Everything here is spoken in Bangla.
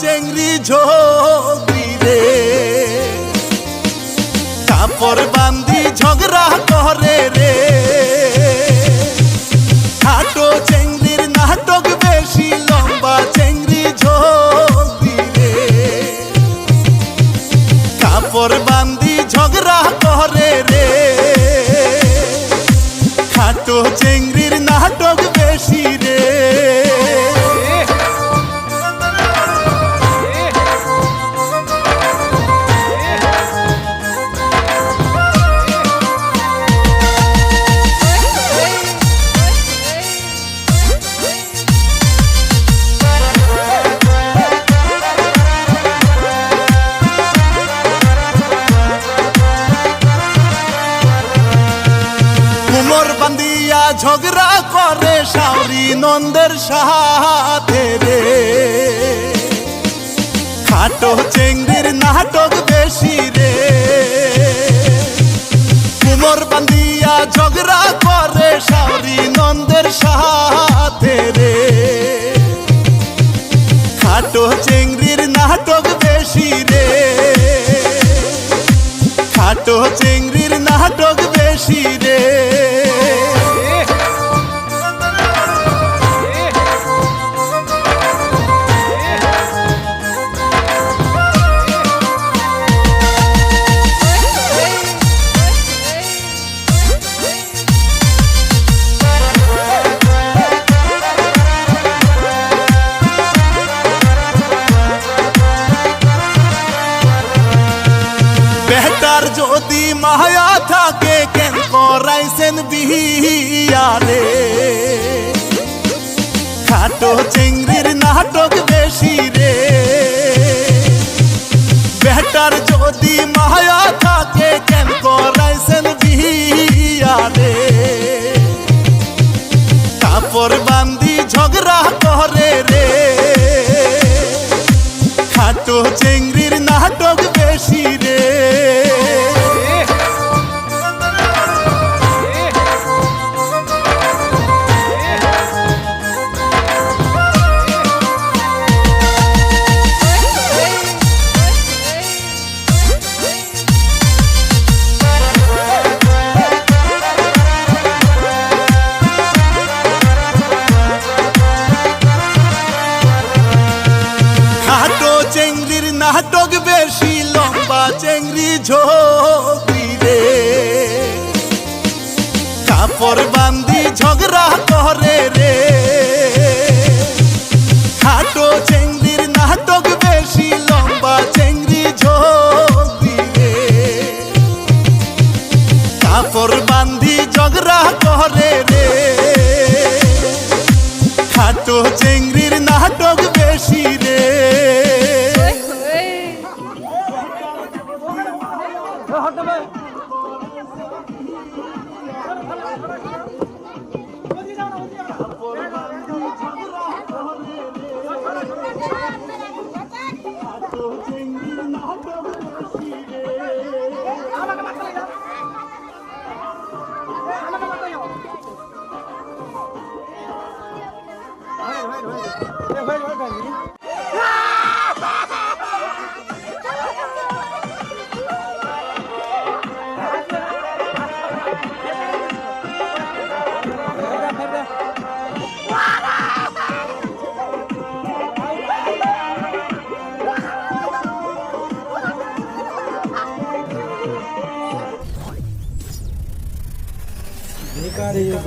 চেংড়ি ঝগড়ি রে। কাপড় বান্দি ঝগড়া করে রে। খাটো চেংড়ির নাটক বেশি লম্বা চেংড়ি ঝগড়ি রে। কাপড় বান্দি ঝগড়া করে রে। খাটো চেংড়ির নাটক ঝগড়া করে সাউরি নন্দের সাথে রে। খাটো চেংড়ির নাটক বেশি রে। কুমোর বান্দিয়া ঝগড়া করে সাউরি নন্দের সাথে রে। খাটো চেংড়ির নাটক বেশি রে। খাটো চেংড়ির নাটক বেশি রে। বেটার যদি মায়া থাকে কেন করাইছেন বিয়ারে খাটো চিংড়ির নাটক চেংড়ির নাটক বেশি রে। ঝোঁকি রে কাপড় বান্দি ঝগড়া করে রে। খাটো চেংড়ির নাটক বেশি, লম্বা চেংড়ি ঝোঁকি রে কাপড় বান্দি ঝগড়া করে রে। খাটো চেংড়ির নাটক বেশি 啊哈们 cariño. Pues.